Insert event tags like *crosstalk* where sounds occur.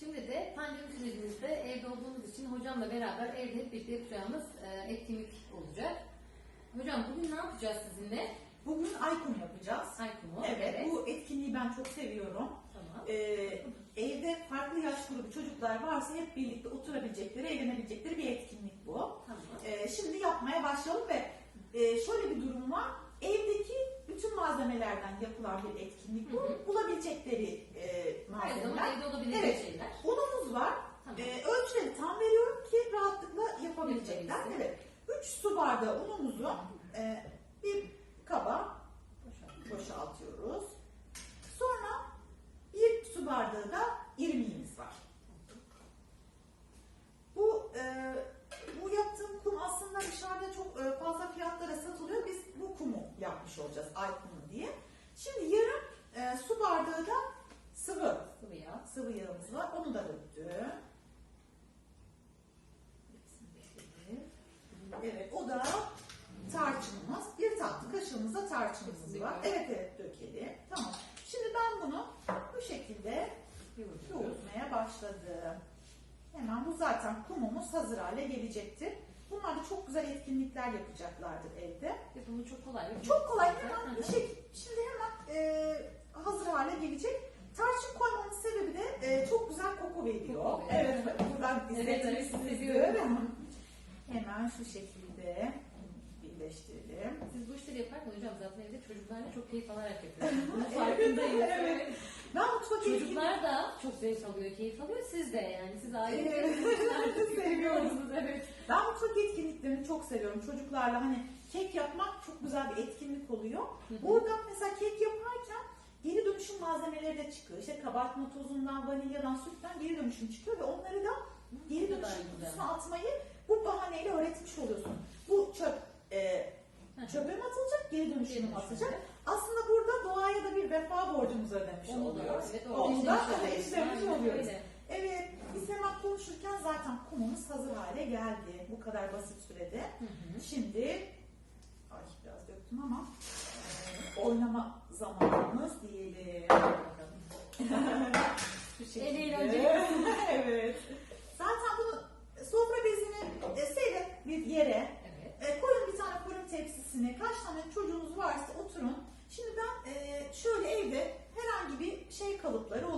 Şimdi de pandemi sürecimizde evde olduğumuz için hocamla beraber evde hep birlikte yapacağımız e, etkinlik olacak. Hocam bugün ne yapacağız sizinle? Bugün Aykun yapacağız. Aykumu. Evet, bu etkinliği ben çok seviyorum. Tamam. Ee, evde farklı yaş grubu çocuklar varsa hep birlikte oturabilecekleri, eğlenebilecekleri bir etkinlik bu. Tamam. Ee, şimdi yapmaya başlayalım ve e, şöyle bir durum var. Evdeki bütün malzemelerden yapılan bir etkinlik bu. Hı hı. Bulabilecekleri e, Her zaman malzemeler. evde olabilecek Evet. Evet. 3 su bardağı unumuzu e, bir kaba Boşalt. boşaltıyoruz. Sonra bir su bardağı da irmiğimiz var. Bu e, bu yaptığım kum aslında dışarıda çok e, fazla fiyatlara satılıyor. Biz bu kumu yapmış olacağız ay kumu diye. Şimdi yarım e, su bardağı da sıvı Sıvı yağ. sıvı yağımız var. Onu da döktüm. Evet, o da tarçınımız. Bir da tarçınımız var. Evet, evet dökelim. Tamam. Şimdi ben bunu bu şekilde yoğurmaya başladım. Hemen bu zaten kumumuz hazır hale gelecektir. Bunlar da çok güzel etkinlikler yapacaklardır evde. Yapımı çok kolay. Çok kolay hemen hı. şey, şimdi hemen e, hazır hale gelecek. Tarçın koymamın sebebi de e, çok güzel koku veriyor. Koku veriyor. Evet, buradan Evet, izletmek evet, seviyorum. Hemen şu şekilde. İşleri yaparken hocam zaten evde çocuklarla çok keyif alarak yapıyorsunuz. *laughs* Bunun Evet, farkındayız. evet. Ben mutfak Çocuklar da çok zevk alıyor, keyif alıyor. Siz de yani. Siz aile Evet. *laughs* seviyorsunuz. Evet. Ben mutfak etkinliklerini çok seviyorum. Çocuklarla hani kek yapmak çok güzel bir etkinlik oluyor. Hı hı. Burada mesela kek yaparken geri dönüşüm malzemeleri de çıkıyor. İşte kabartma tozundan, vanilyadan, sütten geri dönüşüm çıkıyor ve onları da geri dönüşüm kutusuna atmayı bu bahaneyle öğretmiş oluyorsun. Bu çöp e, çöpe mi atılacak, geri dönüşümü basacak. Aslında burada doğaya da bir vefa borcumuzu ödemiş Onu da, oluyoruz. evet, Onu da işlemiş oluyoruz. Evet, biz hemen konuşurken zaten kumumuz hazır hale geldi bu kadar basit sürede. Hı hı. Şimdi, ay biraz döktüm ama oynama zamanımız diyelim. Bakalım. *laughs* Şu şekilde. Eliyle *laughs* önce. evet. Zaten bunu sofra bezini e, serip bir yere hepsine kaç tane çocuğunuz varsa oturun. Şimdi ben şöyle evde herhangi bir şey kalıpları olur